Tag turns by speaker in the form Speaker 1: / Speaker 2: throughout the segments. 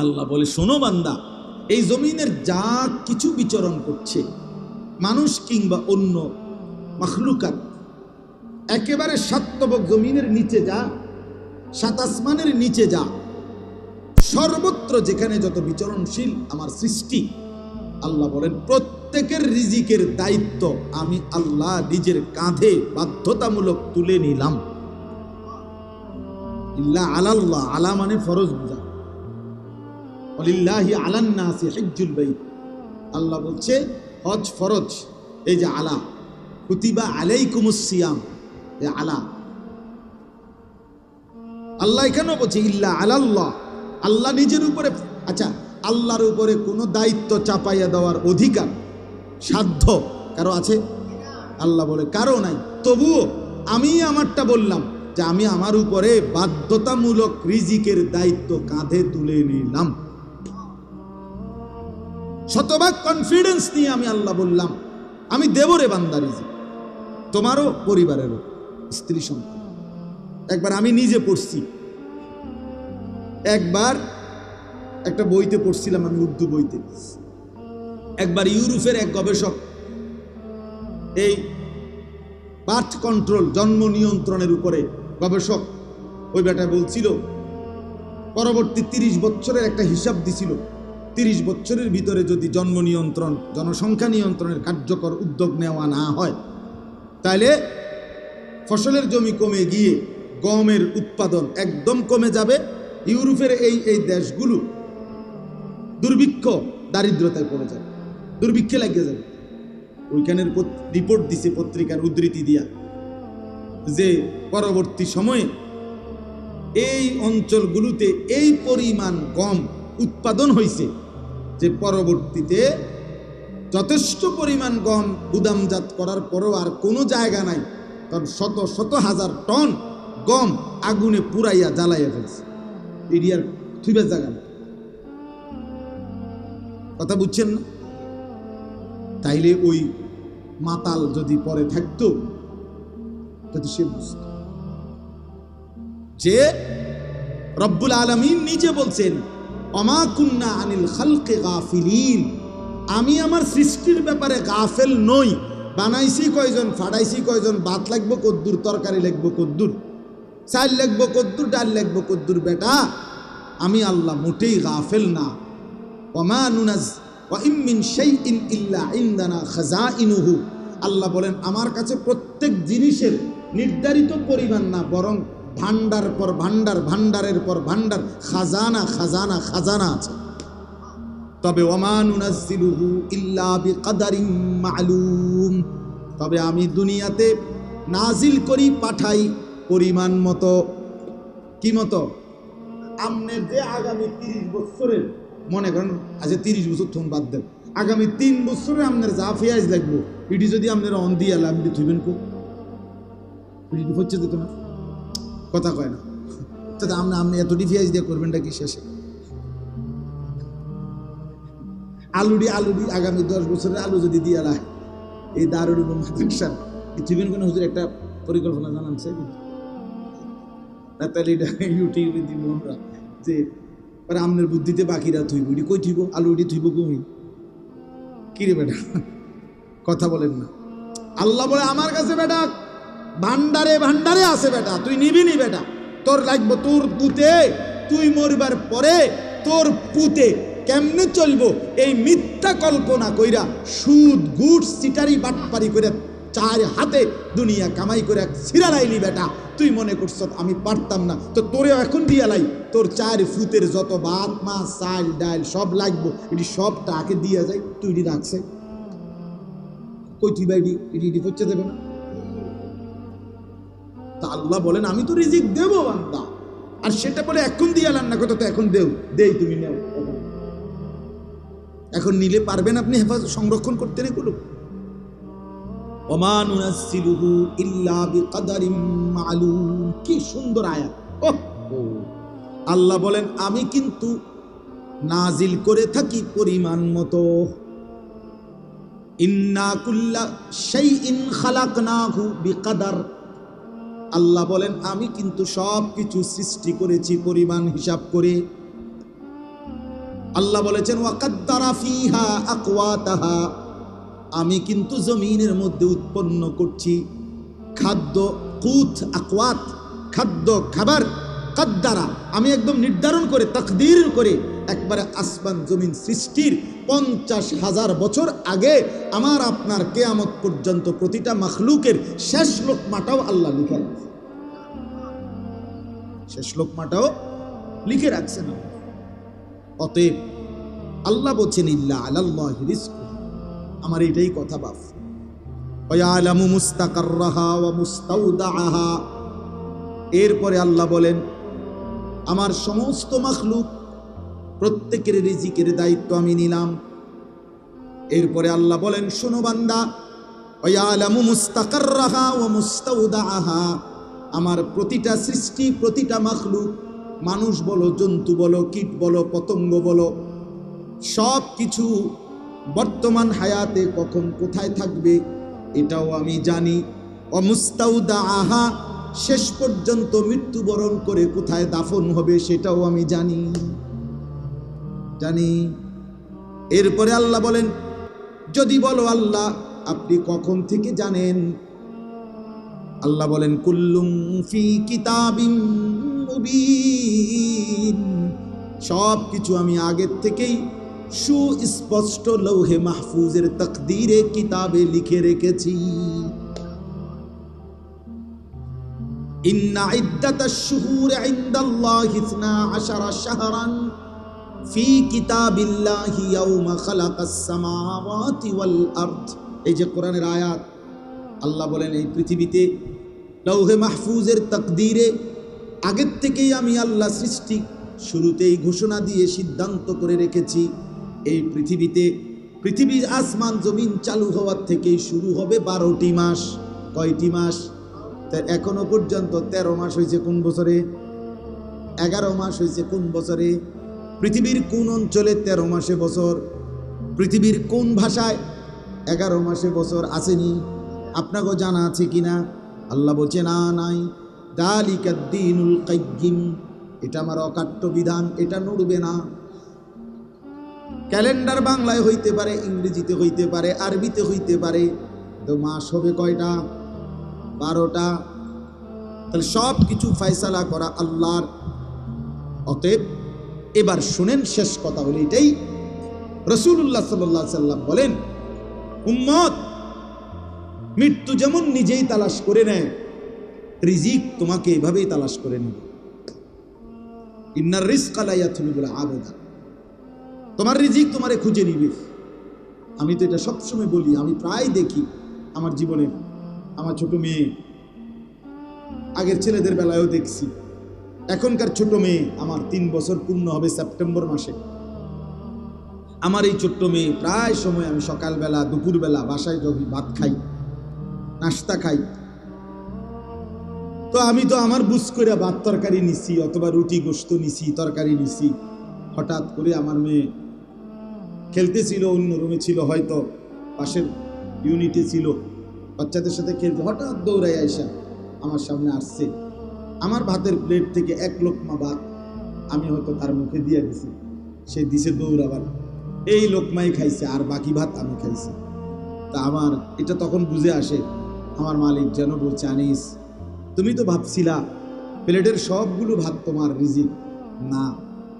Speaker 1: আল্লাহ বলে, শোনো বান্দা, এই জমিনের যা কিছু বিচরণ করছে, মানুষ কিংবা অন্য মখলুকাত, একেবারে সাত্তবক জমিনের নিচে যা, সাত আসমানের নিচে যা, সর্বত্র যেখানে যত বিচরণশীল আমার সৃষ্টি, আল্লাহ বলেন, প্রত্যেকের রিজিকের দায়িত্ব আমি আল্লাহ নিজের কাঁধে বাধ্যতামূলক তুলে নিলাম। ইল্লা আলাল্লাহ, আলা মানে ফরজ বুঝা। অলিল্লাহি আলান্নাসি হিজ্জুল বাইত। আল্লাহ বলছে, হজ ফরজ, এই যে আলা, কুতিবা আলাইকুমুস সিয়াম, এ আলা। আল্লাহ এখানেও বলছে, ইল্লা আলাল্লাহ, আল্লাহ নিজের উপরে আচ্ছা আল্লাহর উপরে কোনো দায়িত্ব চাপাইয়া দেওয়ার অধিকার, সাধ্য কারও আছে? আল্লাহ বলে, কারও নাই। তবুও আমি আমারটা বললাম যে আমি আমার উপরে বাধ্যতামূলক রিজিকের দায়িত্ব কাঁধে তুলে নিলাম। শতভাগ কনফিডেন্স নিয়ে আমি আল্লাহ বললাম, আমি দেব রে বান্দা রিজিক তোমারও পরিবারেরও স্ত্রী সন্তান। একবার আমি নিজে পড়ছি। একবার একটা বইতে পড়ছিলাম আমি উর্দু বইতে। একবার ইউরোপের এক গবেষক এই বার্থ কন্ট্রোল, জন্ম নিয়ন্ত্রণের উপরে গবেষক ওই বেটা বলছিল, পরবর্তী তিরিশ বছরের একটা হিসাব দিছিল তিরিশ বছরের ভিতরে যদি জন্ম নিয়ন্ত্রণ, জনসংখ্যা নিয়ন্ত্রণের কার্যকর উদ্যোগ নেওয়া না হয় তাহলে ফসলের জমি কমে গিয়ে গমের উৎপাদন একদম কমে যাবে। ইউরোপের এই এই দেশগুলো দুর্ভিক্ষ, দারিদ্রতায় পড়ে যাবে, দুর্ভিক্ষে লাগিয়ে যাবে। ওইখানের রিপোর্ট দিছে পত্রিকার উদ্ধৃতি দিয়া যে পরবর্তী সময়ে এই অঞ্চলগুলোতে এই পরিমাণ গম উৎপাদন হয়েছে যে পরবর্তীতে যথেষ্ট পরিমাণ গম গুদামজাত করার পরেও আর কোনো জায়গা নাই, কারণ শত শত হাজার টন গম আগুনে পুরাইয়া জ্বালাইয়া ফেলছে। এরিয়ার থুইবার জায়গা কথা বুঝছেন না? তাইলে ওই মাতাল যদি পরে থাকতো যদি সে বুঝত। যে রব্বুল আলমিন নিজে বলছেন অমা কুন্না আনিল খালকে গাফিলিন। আমি আমার সৃষ্টির ব্যাপারে গাফেল নই। বানাইছি কয়জন ফাড়াইছি কয়জন বাত লাগবো কদ্দুর, তরকারি লাগবো কদ্দুর, চাল লাগবো কদ্দুর, ডাল লাগবো কদ্দুর, বেটা। আমি আল্লাহ মোটেই গাফেল না। ওমা নুনাজ ওয়াইমিন শাইইন ইল্লা ইনদানা খাজাইনুহু। আল্লাহ বলেন, আমার কাছে প্রত্যেক জিনিসের নির্ধারিত পরিমাণ না, বরং ভান্ডার পর ভান্ডার ভান্ডারের পর ভান্ডার খাজানা খাজানা খাজানা আছে। তবে তবে আমি দুনিয়াতে নাজিল করি, পাঠাই পরিমাণ মতো। কি মতো? আমনের যে আগামী তিরিশ বছরের মনে করেন আজ তিরিশ বছর থন বাদ দেন, আগামী তিন বছরে আপনার যা ফেয়াজ লাগবো, এটি যদি আপনার অন দিয়ে আপনি থইবেন কো? এটি হচ্ছে দিত না কথা কয় না। তাতে আপনি আপনি এতটি ফেয়াজ দিয়ে করবেনটা কি শেষে? আলুডি আলুডি আগামী দশ বছরের আলু যদি দিয়ে আলা এই উপর মাদ্রাসার থইবেন কোনো হুজুর একটা পরিকল্পনা জানান সে তাহলে এটা ইউটিউবে দিব আমরা যে, আর আমনের বুদ্ধিতে বাকিরা থইব ইডি কই থইব? আলু ইডি থইব কই? কি রে বেটা? কথা বলেন না। আল্লাহ বলে, আমার কাছে বেটা ভান্ডারে ভান্ডারে আছে বেটা, তুই নিবি নি বেটা। তোর লাগবো তোর পুতে, তুই মরবার পরে তোর পুতে কেমনে চলবো? এই মিথ্যা কল্পনা কইরা সুদ গুড সিটারি, বাটপারি করে চার হাতে দুনিয়া কামাই করে এক সিরালাইলি বেটা। তুই মনে করছ আমি পারতাম না, তো তোরেও এখন দিয়া লাই। তোর চার ফুতের যত ভাত, মাছ, চাল, ডাল সব লাগবো। এটি সব টাকে দিয়া যায় তুই রাখছে। কই তুই এটি এটি করছে দেবে না? তা আল্লাহ বলেন, আমি তো রিজিক দেবো বান্দা। আর সেটা বলে, এখন দিয়ে আলান না কত তো এখন দেও, দেই তুমি নেও। এখন। নিলে পারবেন আপনি হেফাজত, সংরক্ষণ করতে এগুলো। কি সুন্দর আল্লাহ বলেন, আমি কিন্তু নাজিল করে থাকি পরিমাণ মতো। ইন্না কুল্লা শাইইন খালাকনাহু বিকাদার। আল্লাহ বলেন, আমি কিন্তু সব কিছু সৃষ্টি করেছি পরিমাণ হিসাব করে। আল্লাহ বলেছেন ওয়াকাদ্দারা ফিহা আকওয়াতাহা। আমি কিন্তু জমিনের মধ্যে উৎপন্ন করছি। খাদ্য কুথ আকওয়াত, খাদ্য, খাবার, কাদ্দারা। আমি একদম নির্ধারণ করে, তাকদির করে একবারে আসমান জমিন সৃষ্টির পঞ্চাশ হাজার বছর আগে আমার আপনার কেয়ামত পর্যন্ত প্রতিটা মাখলুকের শেষ লোকমাটাও আল্লাহ লিখে রাখছে। শেষ লোকমাটাও লিখে রাখছেন আল্লাহ। অতএব আল্লাহ বলছেন, ইল্লা আলাল্লাহ রিজকু আমার এটাই কথা, বাপ। এরপরে আল্লাহ বলেন, আমার সমস্ত মাখলুক প্রত্যেকের রিজিকের দায়িত্ব আমি নিলাম। এরপরে আল্লাহ বলেন, শোনো বান্দা আমার প্রতিটা সৃষ্টি, প্রতিটা মাখলুক, মানুষ বলো, জন্তু বলো, কীট বলো, পতঙ্গ বলো, সব কিছু বর্তমান হায়াতে কখন কোথায় থাকবে এটাও আমি জানি। অমুস্তাউদা আহা শেষ পর্যন্ত মৃত্যুবরণ করে কোথায় দাফন হবে সেটাও আমি জানি। জানি। এরপরে আল্লাহ বলেন, যদি বলো আল্লাহ, আপনি কখন থেকে জানেন? আল্লাহ বলেন, কুল্লুম ফি কিতাবিম সব কিছু আমি আগের থেকেই সুস্পষ্ট লৌহে মাহফুজের তকদিরে কিতাবে লিখে রেখেছি। ইন্না ইদ্দাতাশ শুহুর ইনদাল্লাহি 12 শাহরান। ফি কিতাবিল্লাহি ইয়াউমা খালাকাস সামাওয়াতি ওয়াল আরদ। এই যে কোরআনের আয়াত, আল্লাহ বলেন এই পৃথিবীতে লৌহে মাহফুজের তকদিরে আগের থেকেই আমি আল্লাহ সৃষ্টি, শুরুতেই ঘোষণা দিয়ে সিদ্ধান্ত করে রেখেছি, এই পৃথিবীতে পৃথিবীর আসমান জমিন চালু হওয়ার থেকেই শুরু হবে বারোটি মাস। কয়টি মাস? তা এখনও পর্যন্ত তেরো মাস হয়েছে কোন বছরে? এগারো মাস হয়েছে কোন বছরে? পৃথিবীর কোন অঞ্চলে তেরো মাসে বছর? পৃথিবীর কোন ভাষায় এগারো মাসে বছর আসেনি? আপনাকেও জানা আছে কি না? আল্লাহ বলছে না, নাই। দালিকাদ্দিনুল কাইয়িম এটা আমার অকাট্য বিধান, এটা নড়বে না। ক্যালেন্ডার বাংলায় হইতে পারে, ইংরেজিতে হইতে পারে, আরবিতে হইতে পারে তো মাস হবে কয়টা? বারোটা। তাহলে সব কিছু ফয়সালা করা আল্লাহর। অতএব এবার শুনেন শেষ কথা হলো এটাই। রসুল্লাহ সাল্লাহ সাল্লাম বলেন, উম্মত, মৃত্যু যেমন নিজেই তালাশ করে নেয়, রিজিক তোমাকে এভাবেই তালাশ করে নেবে। ইন্নার রিস্ক বলে আবেদা। তোমার রিজিক তোমারে খুঁজে নিবে। আমি তো এটা সবসময় বলি, আমি প্রায় দেখি আমার জীবনে, আমার ছোট মেয়ে, আগের ছেলেদের বেলায়ও দেখছি। এখনকার ছোট মেয়ে আমার তিন বছর পূর্ণ হবে সেপ্টেম্বর মাসে। আমার এই ছোট্ট মেয়ে প্রায় সময় আমি সকালবেলা, দুপুরবেলা বাসায় যখন ভাত খাই, নাস্তা খাই। তো আমি তো আমার বুঝ করে ভাত তরকারি নিছি অথবা রুটি গোস্ত নিছি, তরকারি নিছি। হঠাৎ করে আমার মেয়ে খেলতেছিল, অন্য রুমে ছিল, হয়তো পাশের ইউনিটে ছিল। বাচ্চাদের সাথে খেলতে হঠাৎ দৌড়াই আইসা আমার সামনে আসছে। আমার ভাতের প্লেট থেকে এক লোকমা ভাত আমি হয়তো তার মুখে দিয়ে দিছি। সে দিছে দৌড়াবার। এই লোকমাই খাইছে আর বাকি ভাত আমি খাইছি। তা আমার, এটা তখন বুঝে আসে। আমার মালিক যেন বলছে, আনিস, তুমি তো ভাবছিলা, প্লেটের সবগুলো ভাত তোমার রিজিক। না,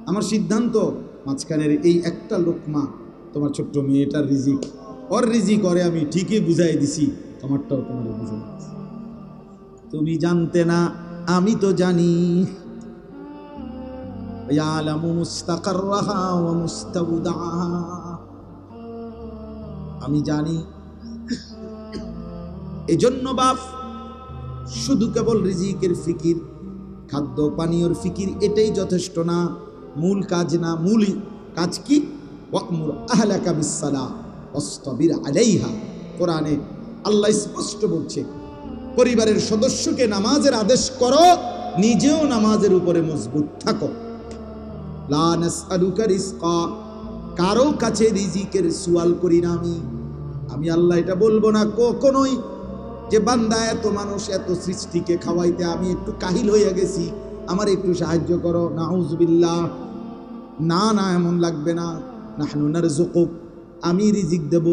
Speaker 1: আমার সিদ্ধান্ত মাঝখানের এই একটা লোকমা তোমার ছোট্ট মেয়েটার রিজিক। ওর রিজিক করে আমি ঠিকই বুঝাই দিছি, তোমারটাও তোমার বুঝাই তুমি জানতে না আমি তো জানি। আমি জানি। এজন্য বাপ, শুধু কেবল রিজিকের ফিকির, খাদ্য পানীয়র ফিকির এটাই যথেষ্ট না। মূল কাজ না, মূল কাজ কি? ওয়াকমুর আহলাকা বিসসালাহ ওয়াসতাবির আলাইহা। কোরআনে আল্লাহ স্পষ্ট বলছে পরিবারের সদস্যকে নামাজের আদেশ করো, নিজেও নামাজের উপরে মজবুত থাকো। কারও কাছে রিজিকের সুয়াল করি না আমি। আমি আল্লাহ এটা বলব না কখনোই যে, বান্দা, এত মানুষ, এত সৃষ্টিকে খাওয়াইতে আমি একটু কাহিল হয়ে গেছি, আমার একটু সাহায্য করো, নাউজবিল্লাহ। না না, এমন লাগবে না। নাহনু নারযুকুক, আমি রিজিক দেব।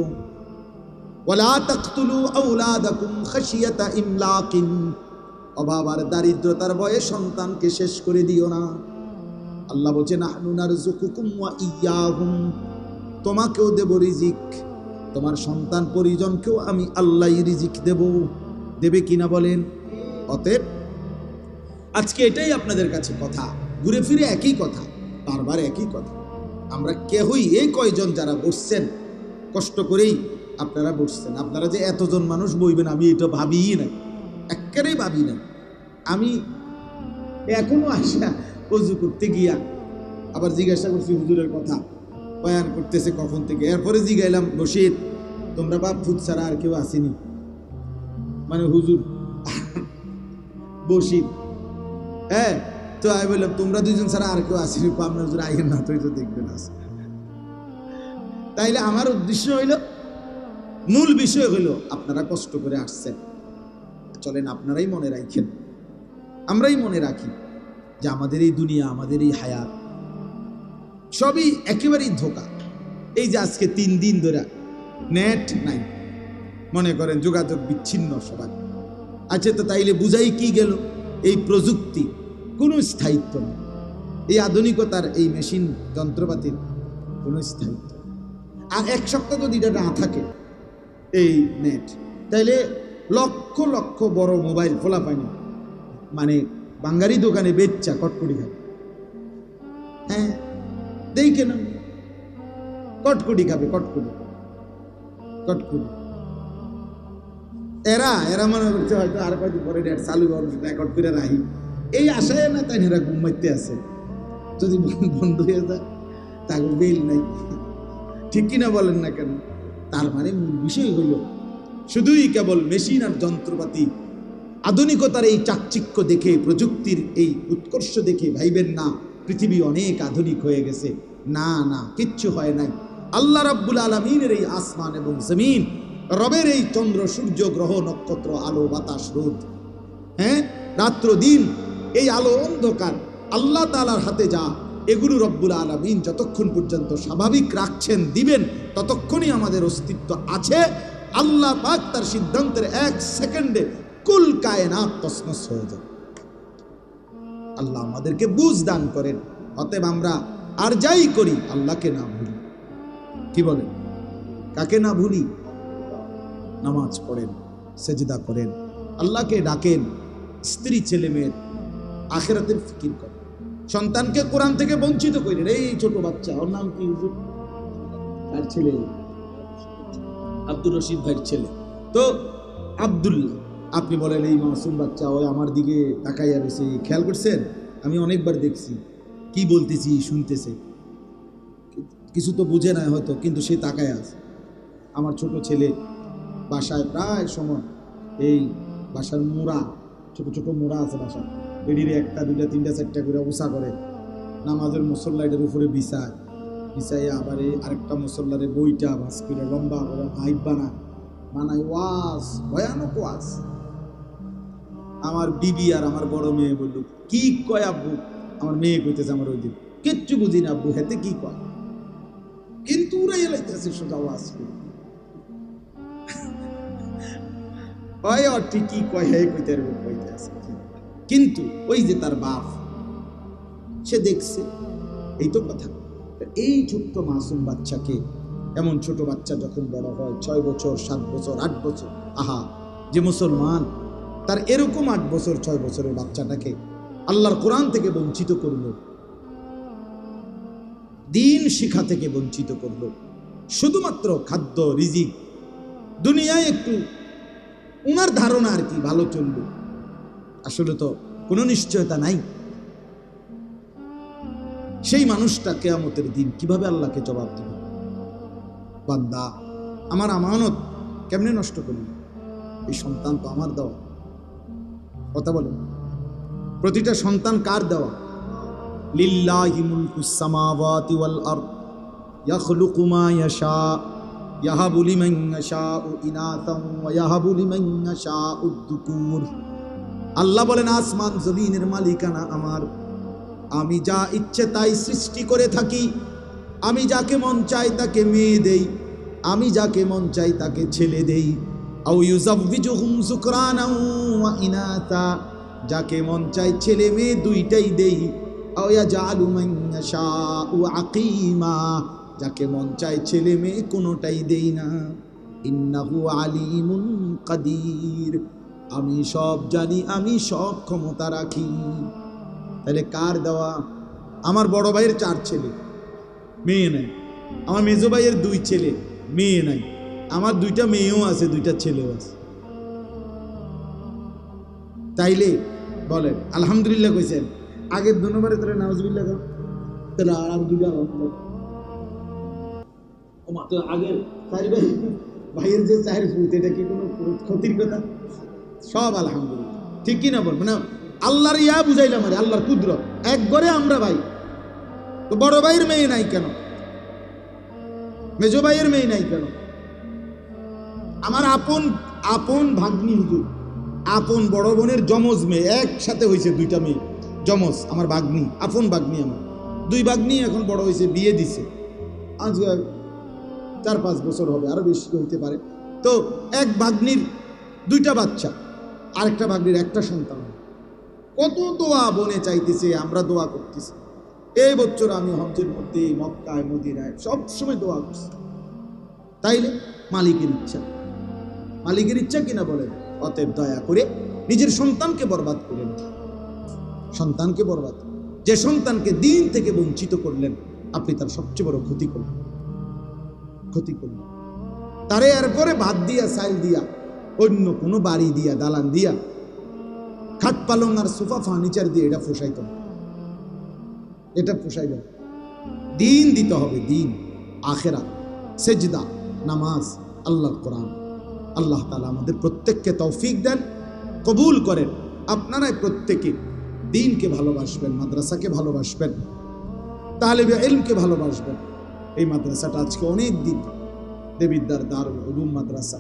Speaker 1: ওয়ালা তাকতুলু আওলাদাকুম খাশিয়াতা ইমলাকিন। অভাব আর দারিদ্রতার ভয়ে সন্তানকে শেষ করে দিও না। আল্লাহ বলছে, নাহনু নারযুকুকুম ওয়া ইয়াহুম। তোমাকেও দেব রিজিক। তোমার সন্তান পরিজনকেও আমি আল্লাহই রিজিক দেব। দেবে কিনা বলেন? অতএব আজকে এটাই আপনাদের কাছে কথা। ঘুরে ফিরে একই কথা, বারবার একই কথা। আমরা কেহই, এই কয়জন যারা বসছেন, কষ্ট করেই আপনারা বসছেন। আপনারা যে এতজন মানুষ বইবেন, আমি এটা ভাবিই না একেবারেই ভাবি না আমি এখনও আসা অজু করতে গিয়া আবার জিজ্ঞাসা করছি হুজুরের কথা। বয়ান করতেছে কখন থেকে? এরপরে জিগাইলাম বসির তোমরা বাপ ফুট ছাড়া আর কেউ আসেনি। মানে হুজুর বসির হ্যাঁ তো আমি বললাম, তোমরা দুজন ছাড়া আর কেউ আসেনি। আপনার হুজুর আইয়ের না তো দেখবেন আসে তাইলে আমার উদ্দেশ্য হইল মূল বিষয় হইল আপনারা কষ্ট করে আসছেন। চলেন, আপনারাই মনে রাখেন। আমরাই মনে রাখি যে আমাদের এই দুনিয়া, আমাদের এই হায়াত সবই একেবারেই ধোকা। এই যে আজকে তিন দিন ধরে নেট নাই। মনে করেন যোগাযোগ বিচ্ছিন্ন সবাই। আচ্ছা তো তাইলে বুঝাই কি গেল? এই প্রযুক্তি কোনো স্থায়িত্ব নেই। এই আধুনিকতার এই মেশিন যন্ত্রপাতির কোনো স্থায়িত্ব। আর এক সপ্তাহ যদি এটা না থাকে এই নেট তাইলে লক্ষ লক্ষ বড় মোবাইল খোলা পায়নি মানে বাঙ্গারি দোকানে বেচ্চা কটকটি খাবে হ্যাঁ দেই কেন? কটকটি খাবে, কটকটি। কটকটি। এরা এরা মনে করছে হয়তো আর কয়দিন পরে নেট চালু রেকর্ড করে রাহি এই আশায় না তাই এরা ঘুমাইতে আছে যদি বন্ধ হয়ে যায় তাকে বেল নাই। ঠিক কিনা বলেন না কেন? তার মানে মূল বিষয় হইল, শুধুই কেবল মেশিন আর যন্ত্রপাতি। আধুনিকতার এই চাকচিক্য দেখে, প্রযুক্তির এই উৎকর্ষ দেখে ভাইবেন না, পৃথিবী অনেক আধুনিক হয়ে গেছে। না না, কিচ্ছু হয় নাই। আল্লাহ রাব্বুল আলমিনের এই আসমান এবং জমিন, রবের এই চন্দ্র, সূর্য, গ্রহ, নক্ষত্র, আলো, বাতাস, রোদ। হ্যাঁ রাত্র, দিন, এই আলো অন্ধকার। আল্লাহ তালার হাতে যা এগুলো রব্বুল আলমিন যতক্ষণ পর্যন্ত স্বাভাবিক রাখছেন, দিবেন, ততক্ষণই আমাদের অস্তিত্ব আছে। আল্লাহ পাক তার সিদ্ধান্তের এক সেকেন্ডে কুল কায়নাত তসনস হয়ে যাবে আল্লাহ আমাদেরকে বুঝ দান করেন। অতএব আমরা আর যাই করি, আল্লাহকে না ভুলি। কি বলেন? কাকে না ভুলি? নামাজ পড়েন, সেজদা করেন। আল্লাহকে ডাকেন, স্ত্রী, ছেলে মেয়ের আখেরাতের ফিকির করেন। সন্তানকে কোরআন থেকে বঞ্চিত করেন এই ছোট বাচ্চা, ওর নাম কি তার ছেলে। আব্দুর রশিদ ভাইয়ের ছেলে। তো আব্দুল্লাহ, আপনি বলেন, এই মাসুম বাচ্চা ওই আমার দিকে তাকাইয়া রয়েছে। খেয়াল করছেন? আমি অনেকবার দেখছি। কি বলতেছি, শুনতেছে। কিছু তো বুঝে না হয়তো, কিন্তু সে তাকায় আছে। আমার ছোট ছেলে বাসায় প্রায় সময় এই বাসার মোড়া, ছোট ছোট মোড়া আছে বাসা বেডিরে একটা, দুইটা, তিনটা, চারটা করে উষা করে। নামাজের মুসল্লাইটের উপরে বিছায়। বিছাইয়া আবার এই আরেকটা মুসল্লারে বইটা ভাস করে লম্বা করে হাইট বানায়। বানায় ওয়াজ, ভয়ানক ওয়াজ। আমার বিবি আর আমার বড় মেয়ে বলল, কি কয় আব্বু? আমার মেয়ে কইতেছে আমার ওই দিন, কিচ্ছু বুঝি না আব্বু, হেতে কি কয়? কিন্তু উড়াই লাইতেছে সোজা ওয়াজ করে। হয় আর ঠিকই কয় হে কইতে কইতে আছে। কিন্তু ওই যে তার বাপ, সে দেখছে, এই তো কথা। এই ছোট্ট মাসুম বাচ্চাকে, এমন ছোট বাচ্চা যখন বড় হয়, ছয় বছর, সাত বছর, আট বছর, আহা, যে মুসলমান, তার এরকম আট বছর, ছয় বছরের বাচ্চাটাকে আল্লাহর কোরআন থেকে বঞ্চিত করল। দিন শিখা থেকে বঞ্চিত করল। শুধুমাত্র খাদ্য, রিজিক, দুনিয়ায় একটু উনার ধারণা আর কি, ভালো চলল আসলে তো কোনো নিশ্চয়তা নাই। সেই মানুষটা কেয়ামতের দিন কীভাবে আল্লাহকে জবাব দেবে? বান্দা, আমার আমানত কেমনে নষ্ট করলি? এই সন্তান তো আমার দেওয়া। কথা বলেন। প্রতিটা সন্তান কার দেওয়া? লিল্লাহি আল্লাহ বলেন, আসমান জমিনের মালিকানা আমার। আমি যা ইচ্ছে তাই সৃষ্টি করে থাকি। আমি যাকে মন চাই তাকে মেয়ে দেই। আমি যাকে মন চাই তাকে ছেলে দেই। ইনাতা। যাকে মন চাই ছেলে মেয়ে দুইটাই দেই। যাকে মন চাই ছেলে মেয়ে কোনোটাই দেই না। ইন্নাহু আলিমুন কাদির। আমি সব জানি, আমি সব ক্ষমতা রাখি। তাহলে কার দেওয়া? আমার বড় ভাইয়ের চার ছেলে, মেয়ে নাই। আমার মেজো ভাইয়ের দুই ছেলে, মেয়ে নাই। আমার দুইটা মেয়েও আছে, দুইটা ছেলেও আছে। তাইলে বলেন, আলহামদুলিল্লাহ কইছেন। আগের দুবারে তাহলে নাউজুবিল্লাহ গাও তাহলে আর দুইটা আলহামদুলিল্লাহ আগের ভাইয়ের যে চায়ের ফুট এটা কি কোনো ক্ষতির কথা? সব আলহামদুলিল্লাহ। ঠিক কি না বলব? না, আল্লাহর ইয়া বুঝাইলাম আরে, আল্লাহর কুদ্র এক ঘরে আমরা ভাই। তো বড় ভাইয়ের মেয়ে নাই কেন? মেজো ভাইয়ের মেয়ে নাই কেন? আমার আপন আপন ভাগ্নি হুজুর। আপন বড় বোনের যমজ মেয়ে, একসাথে হয়েছে দুইটা মেয়ে। যমজ, আমার ভাগ্নি, আপন ভাগ্নি আমার। দুই ভাগ্নি এখন বড় হয়েছে, বিয়ে দিছে। আজ চার পাঁচ বছর হবে, আরও বেশি হইতে পারে। তো এক ভাগ্নির দুইটা বাচ্চা। আরেকটা ভাগ্নির একটা সন্তান। কত দোয়া বনে চাইতেছে, আমরা দোয়া করতেছি। এই বছর আমি হজ্জের মধ্যে, মক্কায়, মদিনায় সবসময় দোয়া করছি। তাইলে মালিকের ইচ্ছা। মালিকের ইচ্ছা কিনা বলেন? অতএব দয়া করে নিজের সন্তানকে বরবাদ করেন। সন্তানকে বরবাদ। যে সন্তানকে দিন থেকে বঞ্চিত করলেন, আপনি তার সবচেয়ে বড় ক্ষতি করলেন। ক্ষতি করলেন। তারে এরপরে ভাত দিয়া, সাইল দিয়া অন্য কোনো বাড়ি দিয়া, দালান দিয়া, খাট পালং আর সোফা ফার্নিচার দিয়ে এটা পোষাইত। এটা পোষাইবে। দিন দিতে হবে, দিন। আখেরা সেজদা, নামাজ আল্লাহ কোরআন। আল্লাহ তালা আমাদের প্রত্যেককে তৌফিক দেন, কবুল করেন। আপনারাই প্রত্যেকে দিনকে ভালোবাসবেন, মাদ্রাসাকে ভালোবাসবেন, তালেবে এলমকে ভালোবাসবেন। এই মাদ্রাসাটা আজকে অনেক দিন দেবিদ্দার দারুল উলুম মাদ্রাসা।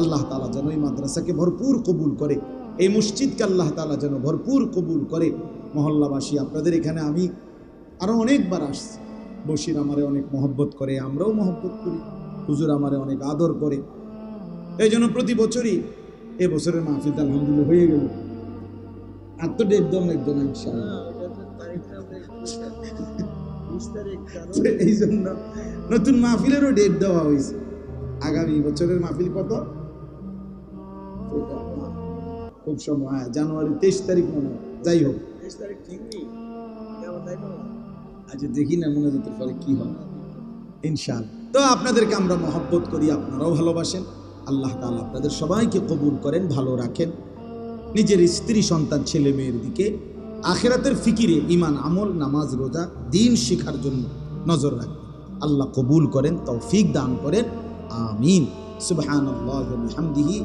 Speaker 1: আল্লাহ তালা যেন এই মাদ্রাসাকে ভরপুর কবুল করে। এই মসজিদকে আল্লাহ তালা যেন ভরপুর কবুল করে। মহল্লাবাসী আপনাদের এখানে আমি আরও অনেকবার আসছি। বসির আমারে অনেক মহব্বত করে আমরাও মহব্বত করি। হুজুর আমারে অনেক আদর করে। এই জন্য প্রতি বছরই এ বছরের মাহফিল আলহামদুলিল্লাহ হয়ে গেল। আর তো ডেট দম একজন এই জন্য নতুন মাহফিলেরও ডেট দেওয়া হয়েছে। আগামী বছরের মাহফিল কত? খুব সময় হ্যাঁ, জানুয়ারি তেইশ তারিখ মনে হয়। যাই হোক। আচ্ছা দেখি না মনে যেতে পারে কি হবে ইনশাল তো আপনাদেরকে আমরা মহব্বত করি আপনারাও ভালোবাসেন। আল্লাহ তাআলা আপনাদের সবাইকে কবুল করেন ভালো রাখেন। নিজের স্ত্রী সন্তান ছেলে মেয়ের দিকে আখেরাতের ফিকিরে ইমান আমল নামাজ রোজা দিন শিখার জন্য নজর রাখেন। আল্লাহ কবুল করেন তৌফিক দান করেন। আমিন। সুবহান আল্লাহ বিহামদিহি।